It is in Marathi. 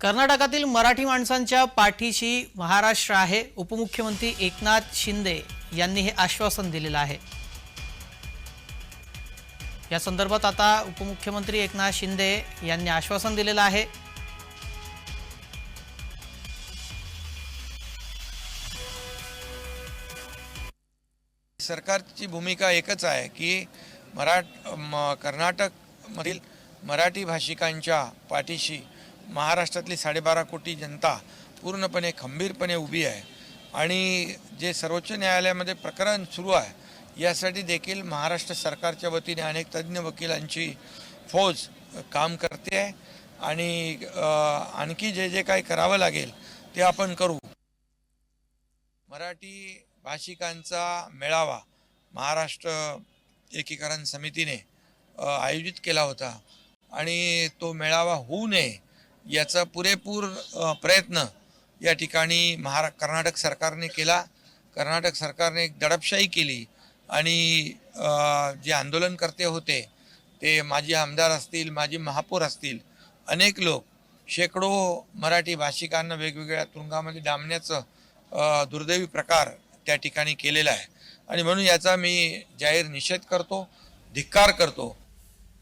कर्नाटकातील मराठी माणसांच्या पाठीशी महाराष्ट्र आहे. उपमुख्यमंत्री एकनाथ शिंदे यांनी हे आश्वासन दिलेलं आहे. या संदर्भात आता उपमुख्यमंत्री एकनाथ शिंदे यांनी आश्वासन दिलेलं आहे. सरकारची भूमिका एकच आहे की मराठ म कर्नाटकमधील मराठी भाषिकांच्या पाठीशी महाराष्ट्रातली साडेबारा कोटी जनता पूर्णपणे खंबीरपणे उभी आहे. आणि जे सर्वोच्च न्यायालयामध्ये प्रकरण सुरू आहे यासाठी देखील महाराष्ट्र सरकारच्या वतीने अनेक तज्ज्ञ वकिलांची फौज काम करते आहे. आणि आणखी जे जे काही करावं लागेल ते आपण करू. मराठी भाषिकांचा मेळावा महाराष्ट्र एकीकरण समितीने आयोजित केला होता. आणि तो मेळावा होऊ नये याचा पुरेपूर प्रयत्न या ठिकाणी महारा कर्नाटक सरकारने केला. कर्नाटक सरकारने एक दडपशाही केली आणि जे आंदोलनकर्ते होते ते माजी आमदार असतील माजी महापौर असतील अनेक लोक शेकडो मराठी भाषिकांना वेगवेगळ्या तुरुंगामध्ये डांबण्याचं दुर्दैवी प्रकार त्या ठिकाणी केलेला आहे. आणि म्हणून याचा मी जाहीर निषेध करतो धिक्कार करतो.